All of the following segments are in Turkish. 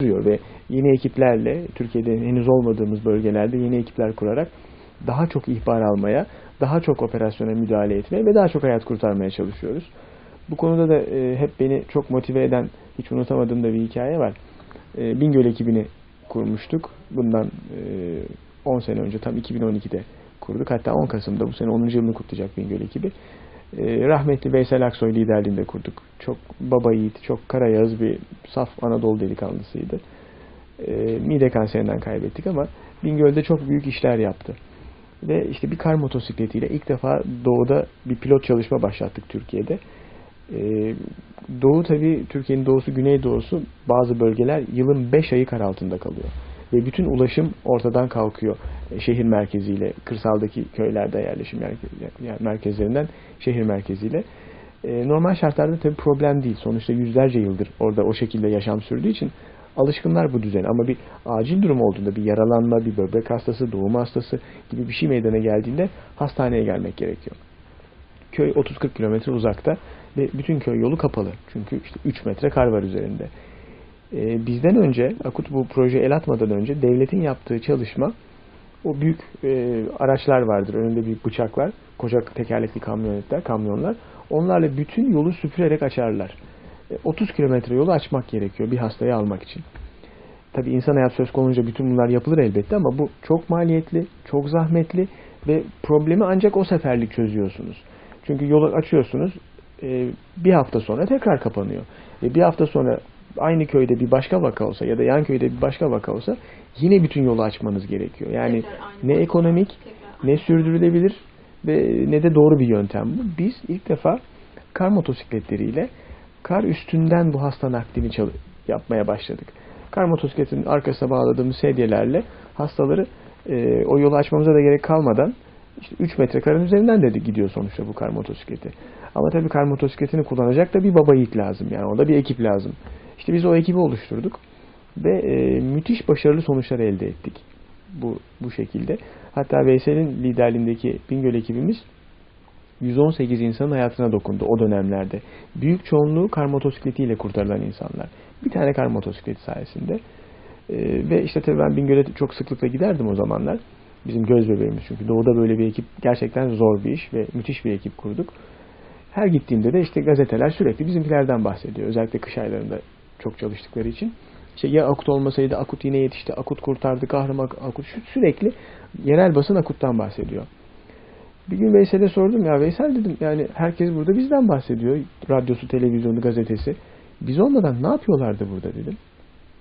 duruyor ve yeni ekiplerle Türkiye'de henüz olmadığımız bölgelerde yeni ekipler kurarak daha çok ihbar almaya, daha çok operasyona müdahale etmeye ve daha çok hayat kurtarmaya çalışıyoruz. Bu konuda da e, hep beni çok motive eden, hiç unutamadığım da bir hikaye var. E, Bingöl ekibini kurmuştuk. Bundan e, 10 sene önce, tam 2012'de kurduk. Hatta 10 Kasım'da bu sene 10. yılını kutlayacak Bingöl ekibi. E, rahmetli Veysel Aksoy liderliğinde kurduk. Çok baba yiğit, çok karayaz bir saf Anadolu delikanlısıydı. E, mide kanserinden kaybettik ama Bingöl'de çok büyük işler yaptı. Ve işte bir kar motosikletiyle ilk defa doğuda bir pilot çalışma başlattık Türkiye'de. Ee, doğu tabii Türkiye'nin doğusu, güneydoğusu bazı bölgeler yılın 5 ayı kar altında kalıyor. Ve bütün ulaşım ortadan kalkıyor. E, şehir merkeziyle, kırsaldaki köylerde yerleşim merke- merkezlerinden şehir merkeziyle. E, normal şartlarda tabii problem değil. Sonuçta yüzlerce yıldır orada o şekilde yaşam sürdüğü için alışkınlar bu düzene. Ama bir acil durum olduğunda bir yaralanma, bir böbrek hastası, doğum hastası gibi bir şey meydana geldiğinde hastaneye gelmek gerekiyor. Köy 30-40 kilometre uzakta ve bütün köy yolu kapalı. Çünkü işte 3 metre kar var üzerinde. Ee, bizden önce, Akut bu proje el atmadan önce devletin yaptığı çalışma o büyük e, araçlar vardır. Önünde büyük bıçaklar, koca tekerlekli kamyonetler, kamyonlar. Onlarla bütün yolu süpürerek açarlar. 30 kilometre yolu açmak gerekiyor bir hastayı almak için. Tabi insan hayat söz konunca bütün bunlar yapılır elbette ama bu çok maliyetli, çok zahmetli ve problemi ancak o seferlik çözüyorsunuz. Çünkü yolu açıyorsunuz, e, bir hafta sonra tekrar kapanıyor. Ve bir hafta sonra aynı köyde bir başka vaka olsa ya da yan köyde bir başka vaka olsa yine bütün yolu açmanız gerekiyor. Yani ne ekonomik, ne sürdürülebilir ve ne de doğru bir yöntem bu. Biz ilk defa kar motosikletleriyle kar üstünden bu hasta naklini yapmaya başladık. Kar motosikletinin arkasına bağladığımız sedyelerle hastaları e, o yolu açmamıza da gerek kalmadan işte 3 metre karın üzerinden de gidiyor sonuçta bu kar motosikleti. Ama tabii kar motosikletini kullanacak da bir baba yiğit lazım. Yani o da bir ekip lazım. İşte biz o ekibi oluşturduk ve e, müthiş başarılı sonuçlar elde ettik bu bu şekilde. Hatta Veysel'in liderliğindeki Bingöl ekibimiz 118 insanın hayatına dokundu o dönemlerde. Büyük çoğunluğu kar motosikletiyle kurtarılan insanlar. Bir tane kar motosikleti sayesinde. Ee, ve işte tabii ben Bingöl'e çok sıklıkla giderdim o zamanlar. Bizim göz bebeğimiz çünkü doğuda böyle bir ekip gerçekten zor bir iş ve müthiş bir ekip kurduk. Her gittiğimde de işte gazeteler sürekli bizimkilerden bahsediyor. Özellikle kış aylarında çok çalıştıkları için. İşte ya Akut olmasaydı Akut yine yetişti, Akut kurtardı, kahraman Akut sürekli yerel basın Akut'tan bahsediyor. Bir gün Veysel'e sordum ya Veysel dedim yani herkes burada bizden bahsediyor. Radyosu, televizyonu, gazetesi. Biz olmadan ne yapıyorlardı burada dedim.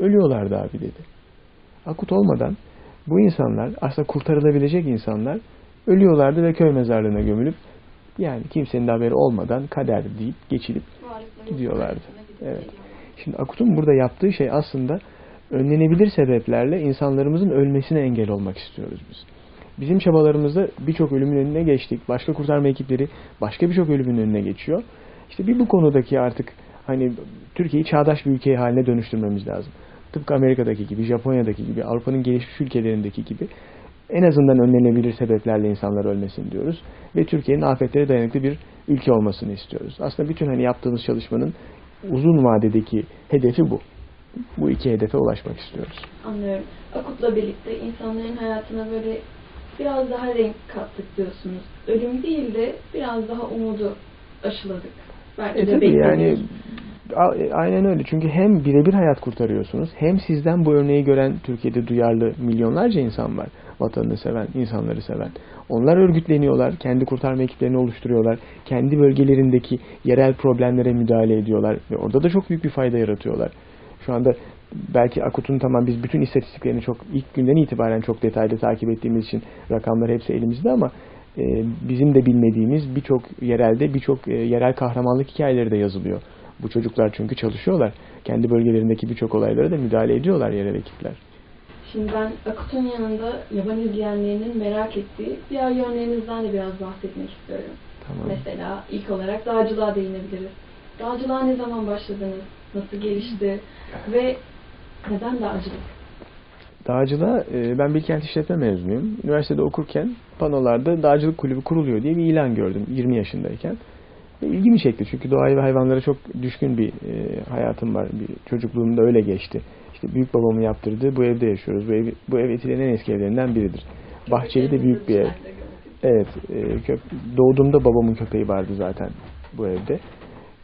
Ölüyorlardı abi dedi. Akut olmadan bu insanlar aslında kurtarılabilecek insanlar ölüyorlardı ve köy mezarlığına gömülüp yani kimsenin de haberi olmadan kader deyip geçilip gidiyorlardı. Evet. Şimdi Akut'un burada yaptığı şey aslında önlenebilir sebeplerle insanlarımızın ölmesine engel olmak istiyoruz biz. Bizim çabalarımızda birçok ölümün önüne geçtik. Başka kurtarma ekipleri başka birçok ölümün önüne geçiyor. İşte bir bu konudaki artık hani Türkiye'yi çağdaş bir ülke haline dönüştürmemiz lazım. Tıpkı Amerika'daki gibi, Japonya'daki gibi, Avrupa'nın gelişmiş ülkelerindeki gibi en azından önlenebilir sebeplerle insanlar ölmesin diyoruz. Ve Türkiye'nin afetlere dayanıklı bir ülke olmasını istiyoruz. Aslında bütün hani yaptığımız çalışmanın uzun vadedeki hedefi bu. Bu iki hedefe ulaşmak istiyoruz. Anlıyorum. Akut'la birlikte insanların hayatına böyle biraz daha renk kattık diyorsunuz. Ölüm değil de biraz daha umudu aşıladık. Belki e de tabii yani aynen öyle. Çünkü hem birebir hayat kurtarıyorsunuz hem sizden bu örneği gören Türkiye'de duyarlı milyonlarca insan var. Vatanını seven, insanları seven. Onlar örgütleniyorlar, kendi kurtarma ekiplerini oluşturuyorlar. Kendi bölgelerindeki yerel problemlere müdahale ediyorlar ve orada da çok büyük bir fayda yaratıyorlar. Şu anda belki Akut'un tamam biz bütün istatistiklerini çok ilk günden itibaren çok detaylı takip ettiğimiz için rakamlar hepsi elimizde ama e, bizim de bilmediğimiz birçok yerelde birçok e, yerel kahramanlık hikayeleri de yazılıyor. Bu çocuklar çünkü çalışıyorlar. Kendi bölgelerindeki birçok olaylara da müdahale ediyorlar yerel ekipler. Şimdi ben Akut'un yanında yaban izleyenlerinin merak ettiği diğer yönlerinizden de biraz bahsetmek istiyorum. Tamam. Mesela ilk olarak dağcılığa değinebiliriz. Dağcılığa ne zaman başladınız? Nasıl gelişti? Ve neden dağcılık? Dağcılığa e, ben Bilkent İşletme mezunuyum. Üniversitede okurken panolarda dağcılık kulübü kuruluyor diye bir ilan gördüm 20 yaşındayken. İlgimi çekti çünkü doğaya ve hayvanlara çok düşkün bir e, hayatım var. Bir çocukluğumda öyle geçti. işte büyük babamın yaptırdığı bu evde yaşıyoruz. Bu ev, bu ev Etiler'in en eski evlerinden biridir. Bahçeli de büyük bir ev. Evet, e, köp doğduğumda babamın köpeği vardı zaten bu evde.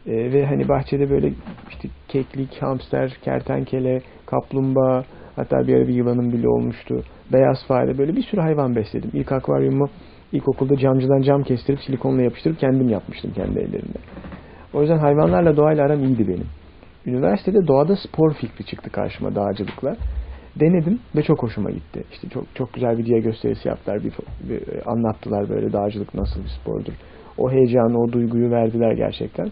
E, ve hani bahçede böyle işte keklik, hamster, kertenkele, kaplumbağa, hatta bir ara bir yılanın bile olmuştu. Beyaz fare böyle bir sürü hayvan besledim. İlk akvaryumu ilkokulda camcıdan cam kestirip silikonla yapıştırıp kendim yapmıştım kendi ellerimle. O yüzden hayvanlarla doğayla aram iyiydi benim. Üniversitede doğada spor fikri çıktı karşıma dağcılıkla. Denedim ve çok hoşuma gitti. İşte çok çok güzel bir diye gösterisi yaptılar, bir, bir anlattılar böyle dağcılık nasıl bir spordur. O heyecanı, o duyguyu verdiler gerçekten.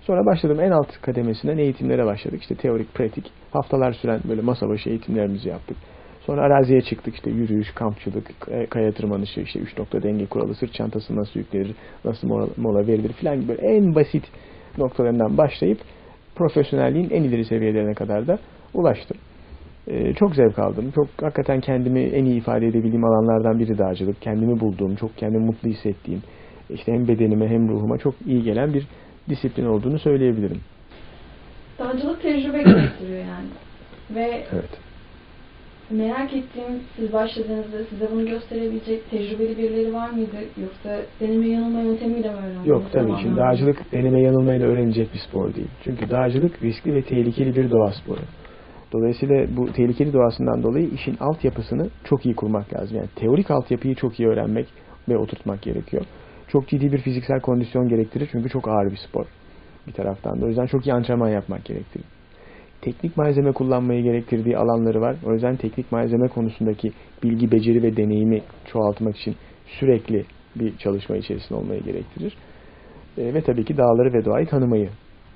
Sonra başladım en alt kademesinden eğitimlere başladık. İşte teorik, pratik, haftalar süren böyle masa başı eğitimlerimizi yaptık. Sonra araziye çıktık işte yürüyüş, kampçılık, e, kaya tırmanışı, işte üç nokta denge kuralı, sırt çantası nasıl yüklenir, nasıl mola, mola verilir filan gibi böyle en basit noktalarından başlayıp profesyonelliğin en ileri seviyelerine kadar da ulaştım. Ee, çok zevk aldım. Çok hakikaten kendimi en iyi ifade edebildiğim alanlardan biri dağcılık. Kendimi bulduğum, çok kendimi mutlu hissettiğim, işte hem bedenime hem ruhuma çok iyi gelen bir disiplin olduğunu söyleyebilirim. Dağcılık tecrübe gerektiriyor yani. Ve Evet. Merak ettiğim siz başladığınızda size bunu gösterebilecek tecrübeli birileri var mıydı? Yoksa deneme yanılma yöntemiyle mi öğrendiniz? Yok tabii şimdi dağcılık deneme yanılmayla öğrenilecek bir spor değil. Çünkü dağcılık riskli ve tehlikeli bir doğa sporu. Dolayısıyla bu tehlikeli doğasından dolayı işin altyapısını çok iyi kurmak lazım. Yani teorik altyapıyı çok iyi öğrenmek ve oturtmak gerekiyor. Çok ciddi bir fiziksel kondisyon gerektirir çünkü çok ağır bir spor bir taraftan da. O yüzden çok iyi antrenman yapmak gerektirir. Teknik malzeme kullanmayı gerektirdiği alanları var. O yüzden teknik malzeme konusundaki bilgi, beceri ve deneyimi çoğaltmak için sürekli bir çalışma içerisinde olmayı gerektirir. E, ve tabii ki dağları ve doğayı tanımayı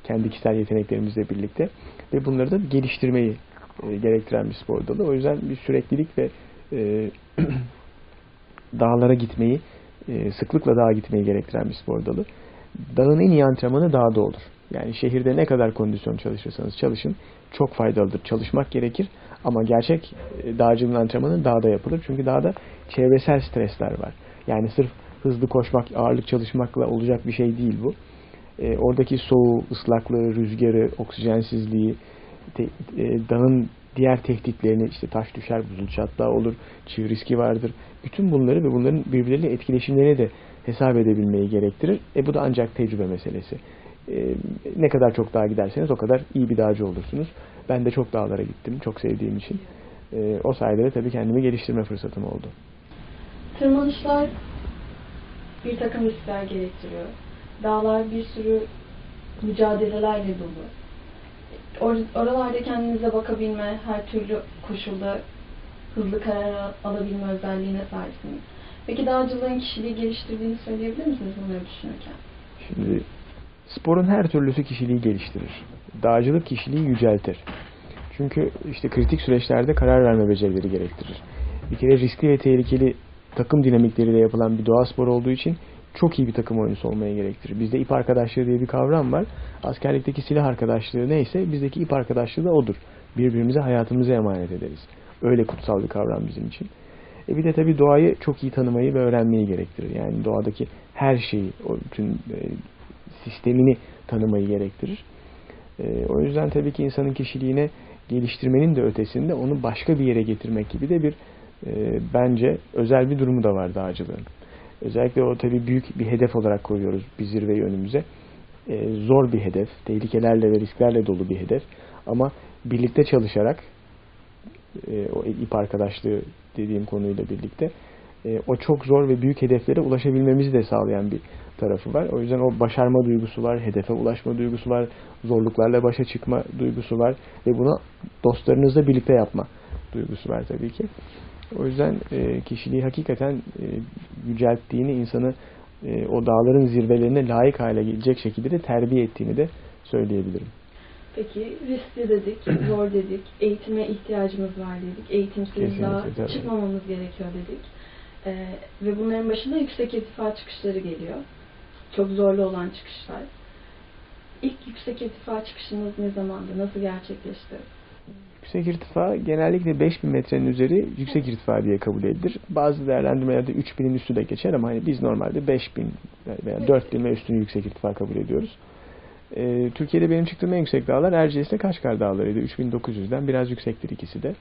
kendi kişisel yeteneklerimizle birlikte ve bunları da geliştirmeyi e, gerektiren bir spor dalı. O yüzden bir süreklilik ve e, dağlara gitmeyi, e, sıklıkla dağa gitmeyi gerektiren bir spor dalı. Dağın en iyi antrenmanı dağda olur. Yani şehirde ne kadar kondisyon çalışırsanız çalışın çok faydalıdır. Çalışmak gerekir ama gerçek e, dağcılığın antrenmanı dağda yapılır. Çünkü dağda çevresel stresler var. Yani sırf hızlı koşmak, ağırlık çalışmakla olacak bir şey değil bu. E, oradaki soğuğu, ıslaklığı, rüzgarı, oksijensizliği, te, e, dağın diğer tehditlerini işte taş düşer, buzul çatlağı olur, çığ riski vardır. Bütün bunları ve bunların birbirleriyle etkileşimlerini de hesap edebilmeyi gerektirir. E bu da ancak tecrübe meselesi. E, ne kadar çok dağa giderseniz o kadar iyi bir dağcı olursunuz. Ben de çok dağlara gittim, çok sevdiğim için. E, o sayede de tabii kendimi geliştirme fırsatım oldu. Tırmanışlar bir takım riskler gerektiriyor. Dağlar bir sürü mücadelelerle dolu. Or- oralarda kendinize bakabilme, her türlü koşulda hızlı karar alabilme özelliğine sahipsiniz. Peki dağcılığın kişiliği geliştirdiğini söyleyebilir misiniz bunları düşünürken? Şimdi sporun her türlüsü kişiliği geliştirir. Dağcılık kişiliği yüceltir. Çünkü işte kritik süreçlerde karar verme becerileri gerektirir. Bir kere riskli ve tehlikeli takım dinamikleriyle yapılan bir doğa sporu olduğu için çok iyi bir takım oyuncusu olmaya gerektirir. Bizde ip arkadaşlığı diye bir kavram var. Askerlikteki silah arkadaşlığı neyse bizdeki ip arkadaşlığı da odur. Birbirimize hayatımızı emanet ederiz. Öyle kutsal bir kavram bizim için. E bir de tabii doğayı çok iyi tanımayı ve öğrenmeyi gerektirir. Yani doğadaki her şeyi, bütün sistemini tanımayı gerektirir. E, o yüzden tabii ki insanın kişiliğine geliştirmenin de ötesinde onu başka bir yere getirmek gibi de bir e, bence özel bir durumu da var dağcılığın. Özellikle o tabii büyük bir hedef olarak koyuyoruz bir zirveyi önümüze. E, zor bir hedef, tehlikelerle ve risklerle dolu bir hedef. Ama birlikte çalışarak e, o ip arkadaşlığı dediğim konuyla birlikte e, o çok zor ve büyük hedeflere ulaşabilmemizi de sağlayan bir tarafı var. O yüzden o başarma duygusu var, hedefe ulaşma duygusu var, zorluklarla başa çıkma duygusu var ve bunu dostlarınızla birlikte yapma duygusu var tabii ki. O yüzden e, kişiliği hakikaten e, yücelttiğini, insanı e, o dağların zirvelerine layık hale gelecek şekilde de terbiye ettiğini de söyleyebilirim. Peki riskli dedik, zor dedik, eğitime ihtiyacımız var dedik, eğitimsiz daha çıkmamamız gerekiyor dedik. Ee, ve bunların başında yüksek irtifa çıkışları geliyor. Çok zorlu olan çıkışlar. İlk yüksek irtifa çıkışınız ne zamandı? Nasıl gerçekleşti? Yüksek irtifa genellikle 5000 metrenin üzeri yüksek irtifa diye kabul edilir. Bazı değerlendirmelerde 3000'in üstü de geçer ama hani biz normalde 5000 veya 4000 ve üstünü yüksek irtifa kabul ediyoruz. E, Türkiye'de benim çıktığım en yüksek dağlar Erciyes ile Kaşgar Dağları'ydı. 3900'den biraz yüksektir ikisi de.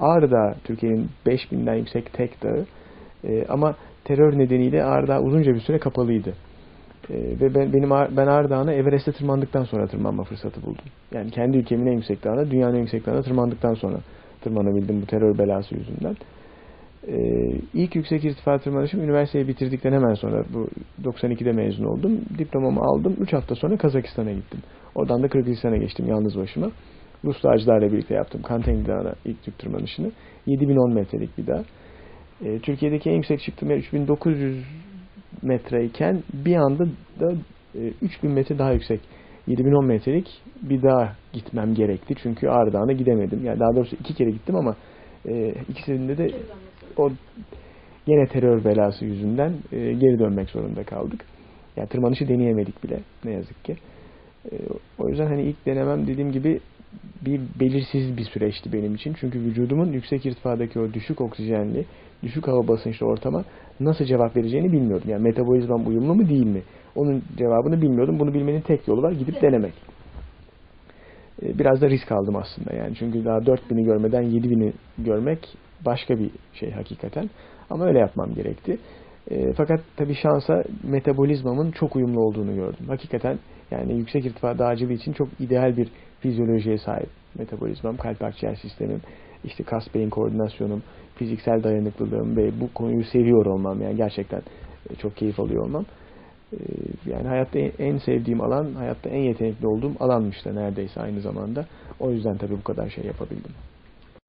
Ağrı Dağı Türkiye'nin 5000'den yüksek tek dağı. E, ama terör nedeniyle Ağrı Dağı uzunca bir süre kapalıydı. E, ve ben, benim ben Ağrı Dağı'na Everest'e tırmandıktan sonra tırmanma fırsatı buldum. Yani kendi ülkemin en yüksek dağına, dünyanın en yüksek dağına tırmandıktan sonra tırmanabildim bu terör belası yüzünden. Ee, ilk yüksek irtifa tırmanışım üniversiteyi bitirdikten hemen sonra bu 92'de mezun oldum. Diplomamı aldım. 3 hafta sonra Kazakistan'a gittim. Oradan da Kırgızistan'a geçtim yalnız başıma. Rus dağcılarla birlikte yaptım. Kantengri Dağı'na ilk Türk tırmanışını. 7010 metrelik bir dağ. Ee, Türkiye'deki en yüksek çıktığım yer 3900 metreyken bir anda da e, 3000 metre daha yüksek 7010 metrelik bir dağa gitmem gerekti. Çünkü Ağrı Dağı'na gidemedim. Yani daha doğrusu iki kere gittim ama e, ikisinde de o gene terör belası yüzünden e, geri dönmek zorunda kaldık. Yani tırmanışı deneyemedik bile ne yazık ki. E, o yüzden hani ilk denemem dediğim gibi bir belirsiz bir süreçti benim için. Çünkü vücudumun yüksek irtifadaki o düşük oksijenli, düşük hava basınçlı ortama nasıl cevap vereceğini bilmiyordum. Yani metabolizmam uyumlu mu değil mi? Onun cevabını bilmiyordum. Bunu bilmenin tek yolu var gidip denemek. E, Biraz da risk aldım aslında yani. Çünkü daha 4000'i görmeden 7000'i görmek başka bir şey hakikaten. Ama öyle yapmam gerekti. E, fakat tabii şansa metabolizmamın çok uyumlu olduğunu gördüm. Hakikaten yani yüksek irtifa dağcılığı için çok ideal bir fizyolojiye sahip metabolizmam, kalp akciğer sistemim, işte kas beyin koordinasyonum, fiziksel dayanıklılığım ve bu konuyu seviyor olmam yani gerçekten e, çok keyif alıyor olmam. E, Yani hayatta en- sevdiğim alan, hayatta en yetenekli olduğum alanmış da neredeyse aynı zamanda. O yüzden tabii bu kadar şey yapabildim.